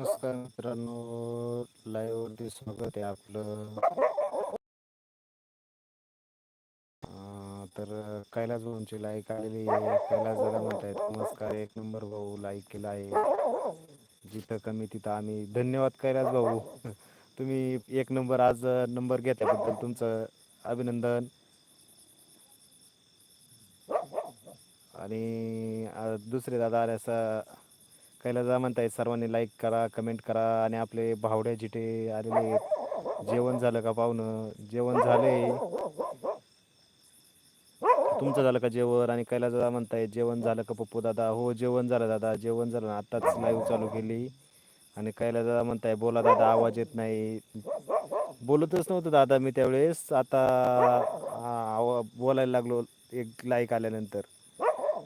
नमस्कार मित्रांनो लाईव्ह वरती स्वागत आहे आपलं. तर कैलास भाऊंची लाईक आलेली आहे. कैलास दादा म्हणतायत नमस्कार एक नंबर भाऊ लाईक केला आहे. जिथं कमी तिथं आम्ही. धन्यवाद कैलास भाऊ. तुम्ही एक नंबर आज नंबर घेतल्याबद्दल तुमचं अभिनंदन. आणि दुसरे दादा आले कैला जा दादा सर्वांनी लाईक करा कमेंट करा आणि आपले भावड्या जिटे आलेले आहेत. जेवण झालं का पाहुणं? जेवण झाले तुमचं झालं का जेवण? आणि कैला दादा म्हणताय जेवण झालं का पप्पू दादा? हो जेवण झालं दादा. जेवण झालं आताच लाईव्ह चालू केली. आणि कैला दादा म्हणताय बोला दादा आवाज येत नाही. बोलतच नव्हतं दादा मी त्यावेळेस. आता आवा- बोलायला लागलो एक लाईक आल्यानंतर.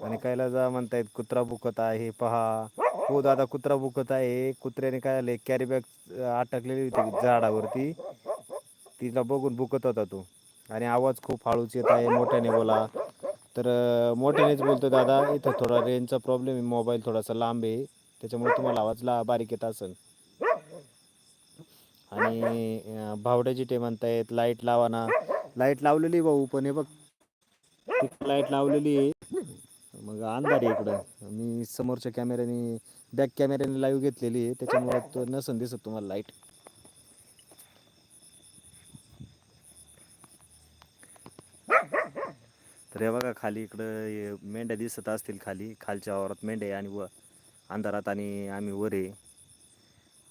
आणि कैलास दादा म्हणतायत कुत्रा बुकत आहे पहा. हो दादा कुत्रा भुकत आहे. कुत्र्याने काय आले कॅरी बॅग अटकलेली होती झाडावरती. तिला बघून भुकत होता तो. आणि आवाज खूप हळूच येत आहे मोठ्याने बोला. तर मोठ्यानेच बोलतो दादा इथं थोडा रेंजचा प्रॉब्लेम आहे. मोबाईल थोडासा लांब आहे. त्याच्यामुळे तुम्हाला आवाज ला बारीक येत असेल आणि अं, भावड्याची ते म्हणतायत लाइट लावा ना. लाइट लावलेली आहे भाऊ पण हे बघ लाइट लावलेली आहे. मग अंधार आहे इकडं. मी समोरच्या कॅमेऱ्याने बॅक कॅमेऱ्याने लाईव्ह घेतलेली आहे. त्याच्यामुळे तो नसन दिसत तुम्हाला लाइट तर हे बघा खाली इकडं मेंढ्या दिसत असतील खाली. खालच्या वावरात मेंढ्या आणि व अंधारात आणि आम्ही वर आहे.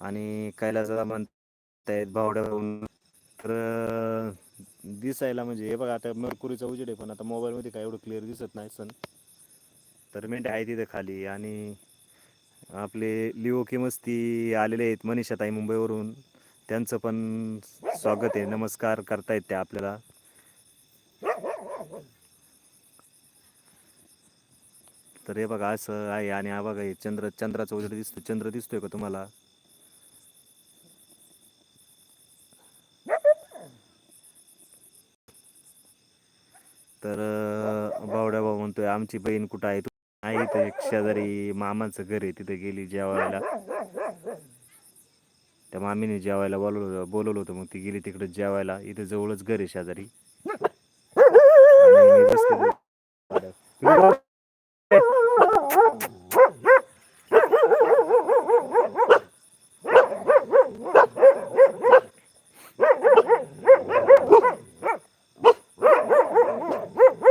आणि कैलासाला म्हणतायत भावड्या तर दिसायला म्हणजे हे बघा आता मरकुरीचा उजेड आहे पण आता मोबाईलमध्ये काय एवढं क्लिअर दिसत नाही सण. तर मेंढ्या आहे तिथे खाली आणि आपले लिओ किमस्ती आलेले आहेत मनीषाताई मुंबईवरून. त्यांचं पण स्वागत आहे नमस्कार करतायत ते आपल्याला. तर हे बघा असं आहे आणि हा बघा हे चंद्र चंद्राचा उजेड दिसतो. चंद्र दिसतोय का तुम्हाला? तर बावड्या भाऊ म्हणतोय आमची बहीण कुठं आहे? आहे इथं एक शेजारी मामाचं घर आहे तिथं गेली जेवायला. त्या मामीने जेवायला बोलवलं बोलवलं होतं मग ती गेली तिकडे जेवायला. इथे जवळच घर आहे शेजारी. आणि मी आहे.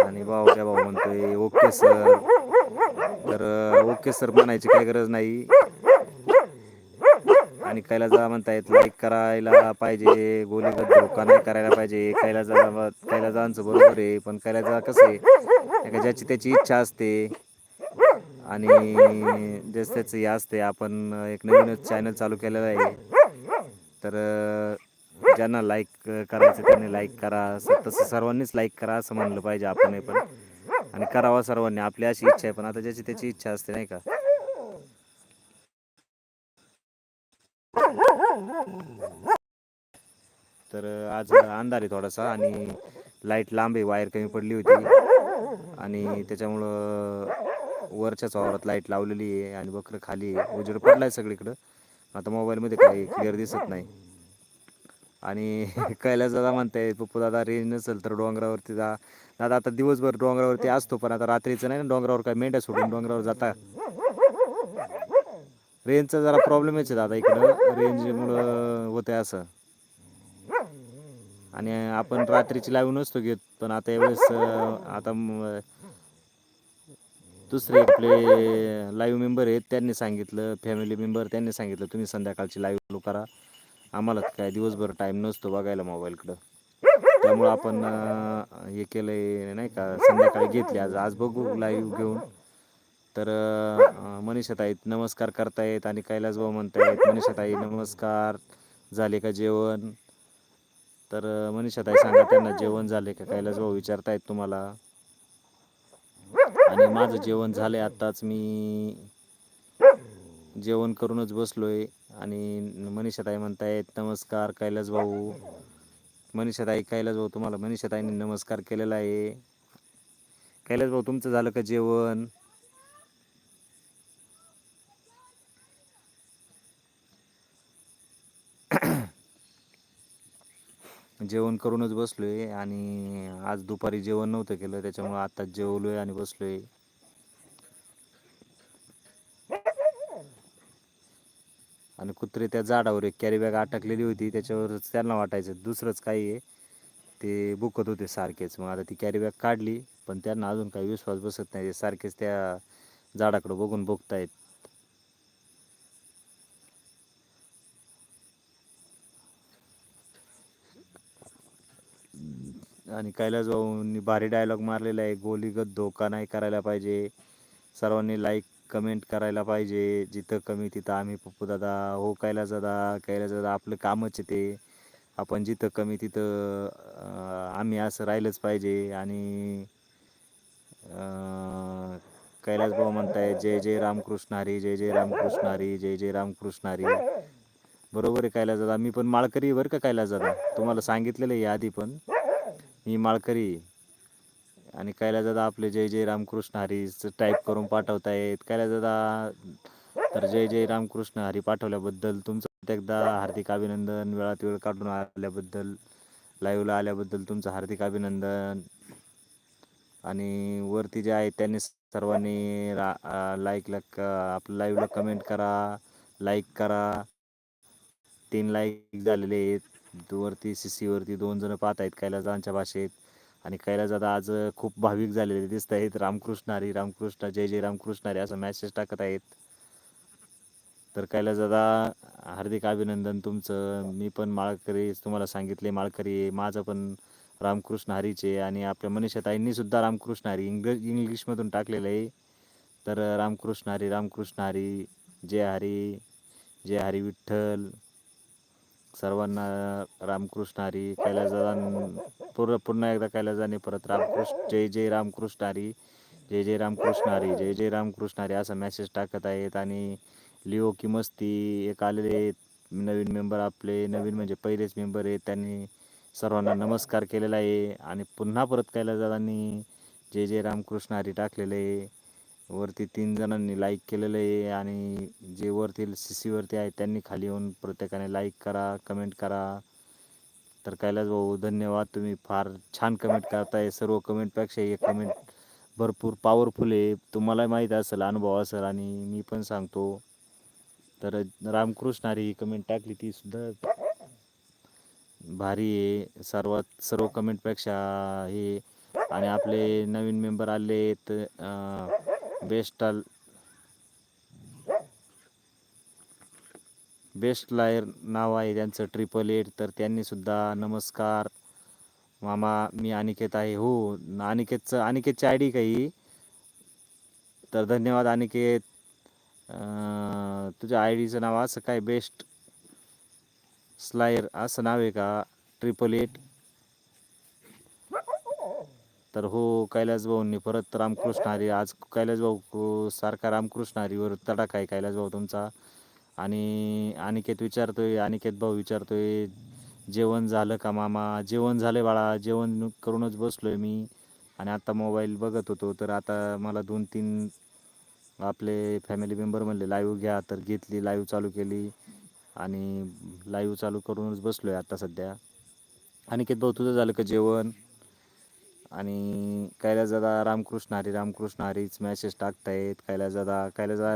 आणि बावड्या भाऊ म्हणतोय ओके सर तर अं, ओके सर म्हणायची काही गरज नाही. आणि कैला जा म्हणतायत लाईक करायला पाहिजे गोलीगत धोका नाही करायला पाहिजे कैला जाहिला कैलाजांचं बरोबर आहे पण कैला जा कसं आहे? ज्याची त्याची इच्छा असते. आणि जसं त्याचं हे असते आपण एक नवीनच चॅनल चालू केलेलं आहे. तर ज्यांना लाईक करायचं त्यांनी लाईक करा. तसं सर्वांनीच लाईक करा असं म्हणलं पाहिजे आपण पण. आणि करावा सर्वांनी. आपली अशी इच्छा आहे पण आता ज्याची त्याची इच्छा असते नाही का? तर आज अंधार आहे थोडासा आणि लाइट लांब आहे वायर कमी पडली होती. आणि त्याच्यामुळं वरच्याच वावरात लाइट लावलेली आहे आणि बकरं खाली आहे. उजेड पडलाय सगळीकडं. आता मोबाईलमध्ये काही क्लिअर दिसत नाही. आणि कैलास दादा म्हणताय पप्पू दादा रेंज नसेल तर डोंगरावरती जा. दादा आता दिवसभर डोंगरावरती असतो पण आता रात्रीचं नाही ना डोंगरावर काय मेंढ्या सोडून डोंगरावर जाता? रेंजचा जरा प्रॉब्लेमच आहे दादा इकडं. रेंजमुळं होतंय असं. आणि आपण रात्रीची लाईव्ह नसतो घेत पण आता यावेळेस आता दुसरे आपले लाईव्ह मेंबर आहेत त्यांनी सांगितलं फॅमिली मेंबर त्यांनी सांगितलं तुम्ही संध्याकाळची लाईव्ह करा. आम्हाला काय दिवसभर टाईम नसतो बघायला मोबाईलकडं त्यामुळं आपण हे केलंय नाही का संध्याकाळी घेतली. आज आज बघू लाईव्ह घेऊन. तर मनीषाताईत मनीषाताई नमस्कार करतायत आणि कैलास भाऊ म्हणतायत मनीषाताई नमस्कार. झाले का जेवण? तर मनीषाताई सांगा त्यांना जेवण झाले का? कैलास भाऊ विचारतायत तुम्हाला. आणि माझं जेवण झालंय आत्ताच मी. जेवण करूनच बसलोय. आणि मनीषाताई म्हणतायत नमस्कार कैलास भाऊ. मनीषाताई कैलास भाऊ तुम्हाला मनीषाताईंनी नमस्कार केलेला आहे. कैलास भाऊ तुमचं झालं का जेवण? जेवण करूनच बसलोय आणि आज दुपारी जेवण नव्हतं केलं त्याच्यामुळे आत्ताच जेवलोय आणि बसलोय. आणि कुत्रे त्या झाडावर एक कॅरी बॅग अटकलेली होती. त्याच्यावरच त्यांना वाटायचं दुसरंच काही आहे? ते बुकत होते सारखेच. मग आता ती कॅरी बॅग काढली पण त्यांना अजून काही विश्वास बसत नाही. ते सारखेच त्या झाडाकडं बघून बघतायत आणि कैलास भाऊंनी भारी डायलॉग मारलेला आहे. गोलीगत धोका नाही करायला पाहिजे? सर्वांनी लाईक कमेंट करायला पाहिजे. जिथं कमी तिथं आम्ही पप्पू दादा हो कैलास दादा कैलास दादा आपलं कामच आहे ते. आपण जिथं कमी तिथं आम्ही असं राहिलंच पाहिजे. आणि कैलास भाऊ म्हणताय जय जय रामकृष्ण हरी जय जय रामकृष्ण हरी जय जय रामकृष्ण हरी बरोबर आहे कैलास दादा. मी पण माळकरी बरं का कैलास दादा? तुम्हाला सांगितलेलं आहे आधी पण. मी माळकरी आहे. आणि कैलास दादा आपले जय जय रामकृष्ण हरीच टाईप करून पाठवतायत. कैलास दादा तर जय जय रामकृष्ण हरी पाठवल्याबद्दल तुमचं एकदा हार्दिक अभिनंदन वेळात वेळ काढून आल्याबद्दल लाईव्हला आल्याबद्दल तुमचं हार्दिक अभिनंदन. आणि वरती जे आहेत त्यांनी सर्वांनी रा लाईकला आपलं लाईव्हला कमेंट करा लाईक करा. तीन लाईक झालेले आहेत. वरती सी सीवरती दोन जण पाहत आहेत कैलासांच्या भाषेत. आणि कैलासदादा आज खूप भाविक झालेले दिसत आहेत. रामकृष्ण हरी रामकृष्ण जय जय रामकृष्ण हरी असं मॅसेज टाकत आहेत. तर कैलासदादा हार्दिक अभिनंदन तुमचं. मी पण माळकरी तुम्हाला सांगितले माळकरी माझं पण रामकृष्ण हरीचे आणि आपल्या मनीषाताईंनी सुद्धा रामकृष्ण हरी इंग्लिश इंग्लिशमधून टाकलेलं आहे. तर रामकृष्ण हरी रामकृष्ण हरी जय हरी जय हरी विठ्ठल. सर्वांना रामकृष्ण हरी कैलासदादा पूर्ण पुन्हा एकदा कैलासदाने परत रामकृष्ण जय जय रामकृष्ण हरी जय जय रामकृष्ण हरी जय जय रामकृष्ण हरी असा मेसेज टाकत आहेत आणि लिओ की मस्ती एक आलेले आहेत नवीन मेंबर आपले नवीन म्हणजे पहिलेच मेंबर आहेत त्यांनी सर्वांना नमस्कार केलेला आहे आणि पुन्हा परत कैलासदादांनी जय जय रामकृष्ण हरी टाकलेले आहे. वरती तीन जणांनी लाईक केलेलं आहे आणि जे वरती सी सीवरती आहे त्यांनी खाली येऊन प्रत्येकाने लाईक करा कमेंट करा. तर कैलास भाऊ धन्यवाद. तुम्ही फार छान कमेंट करताय. सर्व कमेंटपेक्षा हे कमेंट भरपूर पॉवरफुल आहे. तुम्हाला माहीत असेल अनुभव असेल आणि मी पण सांगतो. तर रामकृष्ण हरी ही कमेंट टाकली ती सुद्धा भारी आहे. सर्वात सर्व कमेंटपेक्षा हे आणि आपले नवीन मेंबर आले आहेत बेस्ट बेस्ट लायर नाव आहे त्यांचं ट्रिपल एट तर त्यांनी सुद्धा नमस्कार. मामा मी अनिकेत आहे. हो अनिकेतचं अनिकेतची आय डी काही. तर धन्यवाद अनिकेत. तुझ्या आय डीचं नाव असं काय? बेस्ट स्लायर असं नाव आहे का? ट्रिपल एट तर हो कैलासभाऊंनी परत रामकृष्ण हरी आज कैलासभाऊ हो, सारखा रामकृष्ण हरीवर तडाखा आहे कैलासभाऊ तुमचा. आणि अनिकेत विचारतोय अनिकेत भाऊ विचारतोय जेवण झालं का मामा? जेवण झालं बाळा जेवण करूनच बसलोय मी. आणि आता मोबाईल बघत होतो तर आता मला दोन तीन आपले फॅमिली मेंबर म्हणले लाईव्ह घ्या. तर घेतली लाईव्ह चालू केली. आणि लाईव्ह चालू करूनच बसलो आहे आता सध्या. अनिकेत भाऊ तुझं झालं का जेवण? आणि कैला दादा रामकृष्ण हरी रामकृष्ण हरीच मॅसेज टाकतायत. कैला दादा कैला दादा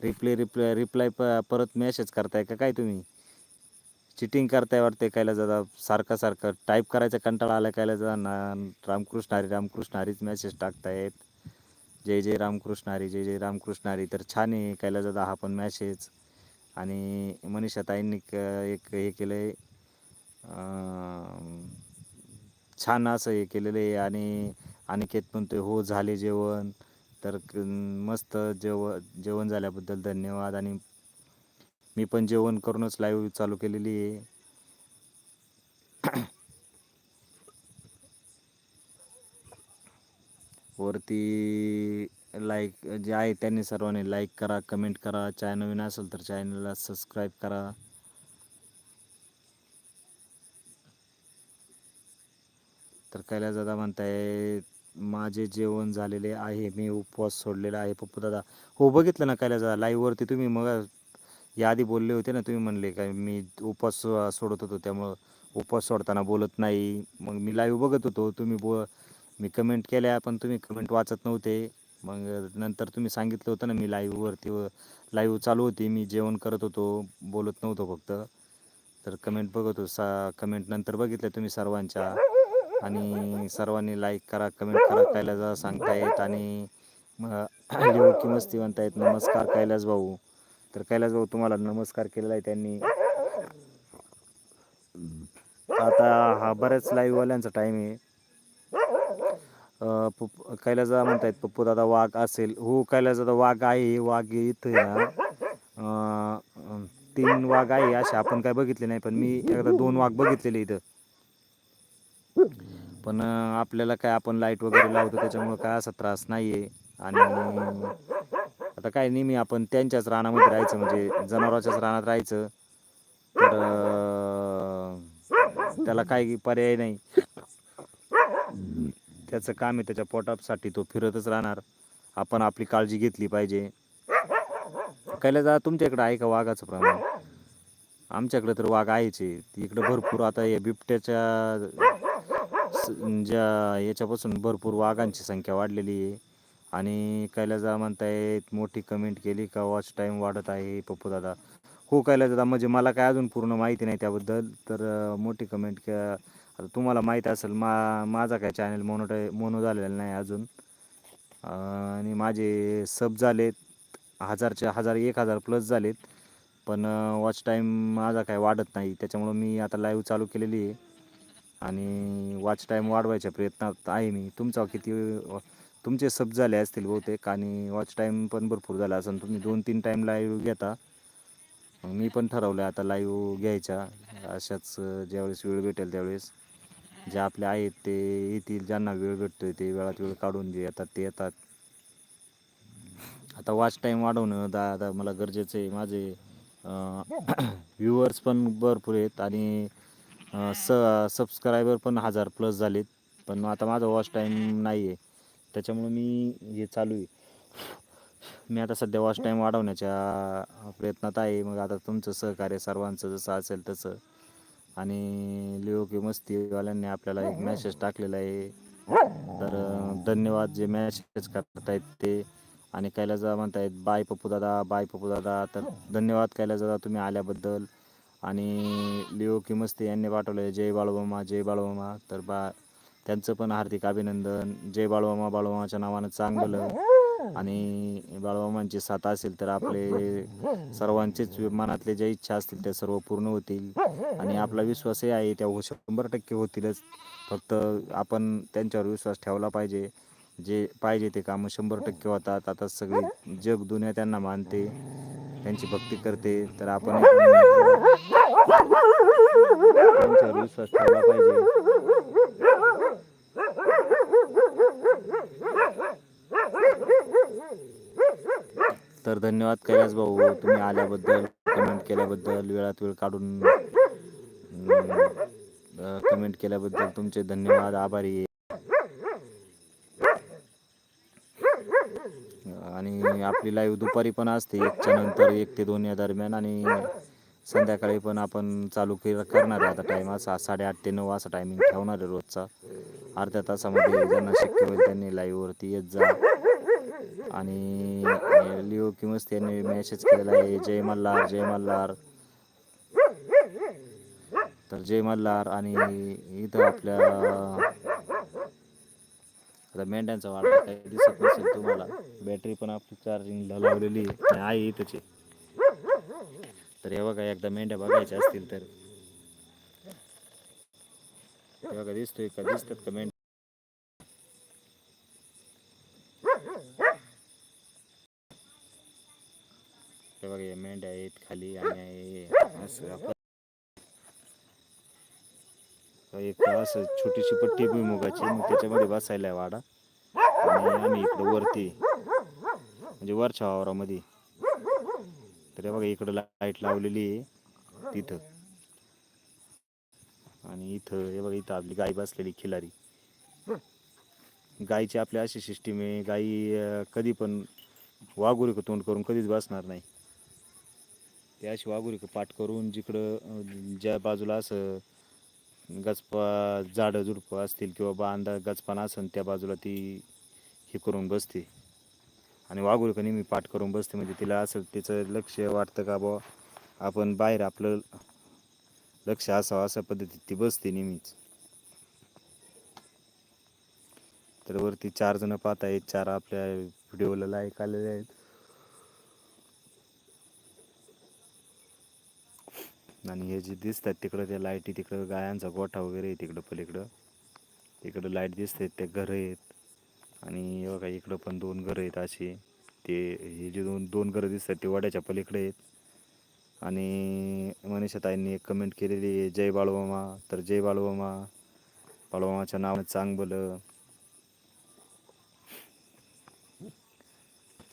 रिप्ले रिप्लाय रिप्लाय प परत मॅसेज करताय का? काय तुम्ही? चिटिंग करताय वाटते कैला दादा. सारखं सारखं टाईप करायचा कंटाळा आला कैला दादा. ना रामकृष्ण हरी रामकृष्ण हरीच मॅसेज टाकतायत. जय जय रामकृष्ण हरी जय जय रामकृष्ण हरी. तर छान आहे कैला दादा हा पण मॅसेज आणि मनीषा ताईंनी एक हे केलं आहे छान असं हे केलेलं आहे आणि अनिकेत म्हणतो हो झाले जेवण. तर मस्त जेव जेवण झाल्याबद्दल धन्यवाद आणि मी पण जेवण करूनच लाईव्ह चालू केलेली आहे. वरती लाईक जे आहे त्यांनी सर्वांनी लाईक करा कमेंट करा. चॅनल नवीन असेल तर चॅनलला सबस्क्राईब करा. तर कैलास दादा म्हणताय माझे जेवण झालेले आहे मी उपवास सोडलेला आहे. पप्पू दादा हो बघितलं ना कैलास दादा लाईव्हवरती तुम्ही मग याआधी बोलले होते ना तुम्ही म्हणले काय मी उपवास सोडत होतो त्यामुळं उपवास सोडताना बोलत नाही. मग मी लाईव्ह बघत होतो तुम्ही बो मी कमेंट केल्या पण तुम्ही कमेंट वाचत नव्हते. मग नंतर तुम्ही सांगितलं होतं ना मी लाईव्हवरती लाईव्ह चालू होती मी जेवण करत होतो बोलत नव्हतो फक्त. तर कमेंट बघत होतो सा कमेंट नंतर बघितल्या तुम्ही सर्वांच्या. आणि सर्वांनी लाईक करा कमेंट करा. कैलास सांगतायत आणि लिहू की मस्ती म्हणतायत नमस्कार कैलास भाऊ. तर कैलास भाऊ तुम्हाला नमस्कार केलेला आहे त्यांनी. आता हा बऱ्याच लाईव्हवाल्यांचा टाईम आहे. अं, कैलासदा म्हणतायत पप्पू दादा वाघ असेल. हो कैलासदा वाघ आहे वाघ इथं ना तीन वाघ आहे असे आपण काय बघितले नाही पण मी एकदा दोन वाघ बघितलेले इथं. पण आपल्याला काय आपण लाइट वगैरे लावतो त्याच्यामुळं काय असा त्रास नाही आहे आणि आता काय नेहमी आपण त्यांच्याच रानामध्ये राहायचं म्हणजे जनावराच्याच रानात राहायचं. तर त्याला काही पर्याय नाही. त्याचं काम आहे त्याच्या पोटासाठी तो फिरतच राहणार. आपण आपली काळजी घेतली पाहिजे. कैला जा तुमच्या इकडं आहे का वाघाचं प्रमाण? आमच्याकडे तर वाघ आहेच आहे. इकडं भरपूर आता या बिबट्याच्या ज्या याच्यापासून भरपूर वाघांची संख्या वाढलेली आहे. आणि कैलाजा म्हणतायत मोठी कमेंट केली का वॉच टाईम वाढत आहे पप्पू दादा हो दादा म्हणजे मला काय अजून पूर्ण माहिती नाही त्याबद्दल तर मोठी कमेंट क आता तुम्हाला माहीत असेल मा माझा काय चॅनल मोनोटाय मोनो झालेला नाही अजून. आणि माझे सब झालेत हजारच्या हजार एक हजार प्लस झालेत. पण वॉच टाईम माझा काय वाढत नाही त्याच्यामुळं मी आता लाईव्ह चालू केलेली आहे. आणि वॉच टाईम वाढवायच्या प्रयत्नात आहे मी. तुमचा किती तुमचे सब झाले असतील बहुतेक आणि वॉच टाईम पण भरपूर झाला असेल. तुम्ही दोन तीन टाईम लाईव्ह घेता मी पण ठरवलं आता लाईव्ह घ्यायच्या. अशाच ज्यावेळेस वेळ भेटेल त्यावेळेस. जे आपले आहेत ते येतील. ज्यांना वेळ भेटतोय ते वेळात वेळ काढून जे येतात ते येतात. आता वॉच टाईम वाढवणं दा आता मला गरजेचं आहे. माझे व्ह्युअर्स पण भरपूर आहेत आणि स सबस्क्रायबर पण हजार प्लस झालेत पण आता माझा वॉच टाईम नाही आहे त्याच्यामुळं मी हे चालू आहे. मी आता सध्या वॉच टाईम वाढवण्याच्या प्रयत्नात आहे. मग आता तुमचं सहकार्य सर्वांचं जसं असेल तसं. आणि लिओ की मस्तीवाल्यांनी आपल्याला एक मॅसेज टाकलेला आहे. तर धन्यवाद जे मॅसेज करतायत ते. आणि कैलासदा म्हणतायत बाय पप्पू दादा बाय पप्पू दादा. तर धन्यवाद कैलास दादा तुम्ही आल्याबद्दल. आणि लिओ की मस्ती यांनी पाठवलं जय बाळबामा जय बाळबामा तर बा त्यांचं पण हार्दिक अभिनंदन. जय बाळबामा बाळबामाच्या नावानं चांगलं. आणि बाळूमामांची साथ असेल तर आपले सर्वांचेच मनातले ज्या इच्छा असतील त्या सर्व पूर्ण होतील. आणि आपला विश्वासही आहे त्या हो- शंभर टक्के होतीलच. फक्त आपण त्यांच्यावर विश्वास ठेवला पाहिजे. जे पाहिजे ते कामं शंभर टक्के होतात. आता सगळी जग दुनिया त्यांना मानते. त्यांची भक्ती करते. तर आपण त्यांच्यावर विश्वास ठेवला पाहिजे. तर धन्यवाद कैलास भाऊ. तुम्ही आल्याबद्दल कमेंट केल्याबद्दल वेळात वेळ काढून कमेंट केल्याबद्दल तुमचे धन्यवाद आभारी आहे आणि आपली लाईव्ह दुपारी पण असते. एकच्या नंतर एक ते दोन या दरम्यान आणि संध्याकाळी पण आपण चालू के करणार आहे आता टाईम असा साडेआठ ते नऊ असा टायमिंग ठेवणार आहे रोजचा. अर्ध्या तासामध्ये ज्यांना शक्य होईल त्यांनी लाईव्हवरती येत जा. आणि लिओ किंवाच त्यांनी मेसेज केलेला आहे जय मल्हार जय मल्हार. तर जय मल्हार आणि इथं आपल्या आता मेंढ्यांचा वाढ काही दिसत नसेल तुम्हाला. बॅटरी पण आपली चार्जिंगला लावलेली आहे. आणि आहे. तर हे बघा एकदा मेंढ्या बघायच्या असतील तर. बघा दिसतोय का? दिसतात का मेंढ्या? हे बघा या मेंढ्या आहेत खाली आणि असं एक असं छोटीशी पट्टी भुईमुगाची मग त्याच्यामध्ये बसायला आहे वाडा. आणि आम्ही इकडं वरती म्हणजे वरच्या वावरामध्ये. तर हे बघा इकडं लाइट लावलेली आहे तिथं. आणि इथं हे बघा इथं आपली गाय बसलेली खिलारी. गायची आपली अशी सिस्टीम आहे गाई कधी पण वाघुरी तोंड करून कधीच बसणार नाही. ते अशी वाघुरी पाठ करून जिकडं ज्या बाजूला असं गजपा झाडं झुडपं असतील किंवा बांधा गजपाना असेल त्या बाजूला ती हे करून बसते. आणि वाघुरी का नेहमी पाठ करून बसते. म्हणजे तिला असं तिचं लक्ष वाटतं का बुवा आपण बाहेर आपलं लक्ष असावं अशा पद्धतीत ती बसते नेहमीच. तर वरती चार जण पाहत आहेत चार आपल्या व्हिडिओला लाईक आलेले आहेत. आणि हे जे दिसतात तिकडं त्या लाईटी तिकडं गायांचा गोठा वगैरे आहे तिकडं पलीकडं. तिकडं लाइट दिसते ते घरं आहेत. आणि बघा इकडं पण दोन घरं आहेत अशी. ते हे जे दोन दोन घरं दिसतात ते वड्याच्या पलीकडे आहेत. आणि मनीषाताईंनी एक कमेंट केलेली आहे जय बाळूमामा. तर जय बाळूमामा. बाळूमामाच्या नावानं चांगलं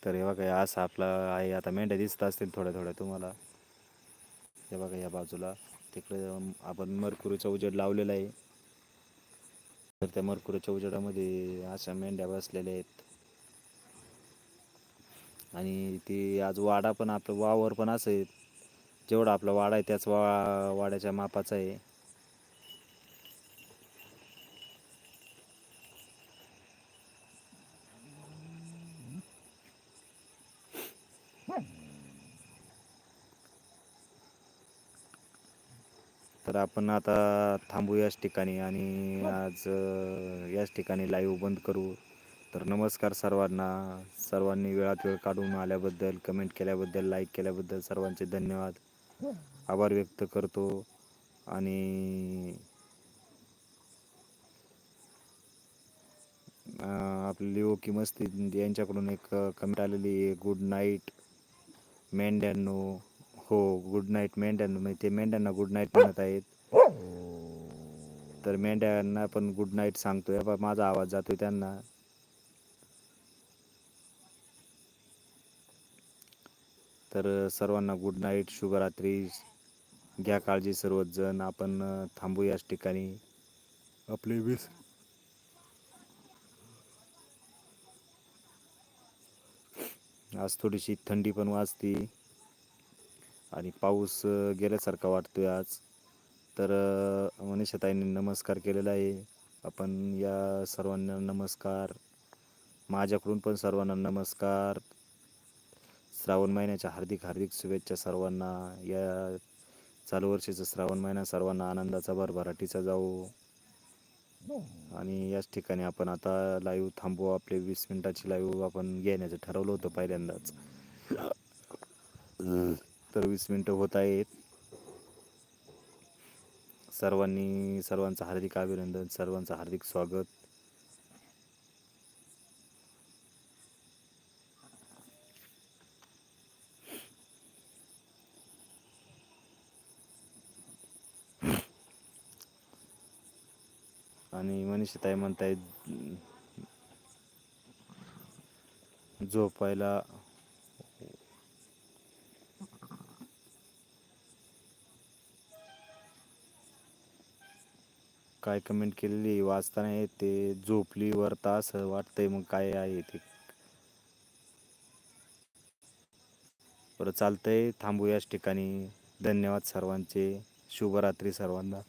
तर हे बघा असं आपला आहे. आता मेंढ्या दिसत असतील थोड्या थोड्या तुम्हाला. हे बघा या बाजूला. तिकडे आपण मरकुरीचा उजेड लावलेला आहे. तर त्या मरकुरीच्या उजेडामध्ये अशा मेंढ्या बसलेल्या आहेत. आणि ती आज वाडा पण आपलं वावर पण असं आहे. जेवढा आपला वाडा आहे त्याच वा वाड्याच्या मापाचा आहे. तर आपण आता थांबू याच ठिकाणी आणि आज याच ठिकाणी लाईव्ह बंद करू. तर नमस्कार सर्वांना. सर्वांनी वेळात वेळ काढून आल्याबद्दल कमेंट केल्याबद्दल लाईक केल्याबद्दल सर्वांचे धन्यवाद. आभार व्यक्त करतो. आणि आपली ओकी मस्ती यांच्याकडून एक कमेंट आलेली आहे. गुड नाईट मेंढ्यांनो. हो गुड नाईट मेंढ्यांनो म्हणजे ते मेंढ्यांना गुड नाईट म्हणत आहेत. तर मेंढ्यांना पण गुड नाईट सांगतोय. बा माझा आवाज जातोय त्यांना. तर सर्वांना गुड नाईट शुभरात्री. घ्या काळजी सर्वच जण आपण थांबू याच ठिकाणी. आपले वीस. आज थोडीशी थंडी पण वाजती. आणि पाऊस गेल्यासारखा वाटतो आहे आज. तर मनीषताईंनी मनीषाताईंनी नमस्कार केलेला आहे. आपण या सर्वांना नमस्कार. माझ्याकडून पण सर्वांना नमस्कार. श्रावण महिन्याच्या हार्दिक हार्दिक शुभेच्छा सर्वांना. या चालू वर्षीचं श्रावण महिना सर्वांना आनंदाचा भरभराटीचा जाऊ आणि याच ठिकाणी आपण आता लाईव्ह थांबू. आपले वीस मिनिटाची लाईव्ह आपण घेण्याचं ठरवलं होतं पहिल्यांदाच. तर वीस मिनटं होत आहेत. सर्वांनी सर्वांचं हार्दिक अभिनंदन सर्वांचं हार्दिक स्वागत. आणि मनीषताई म्हणतायत झोपायला काय कमेंट केलेली वाचताना येते ते. झोपली वरता असं वाटतंय मग काय आहे ते. बरं चालतंय. थांबू याच ठिकाणी. धन्यवाद सर्वांचे. शुभरात्री सर्वांना.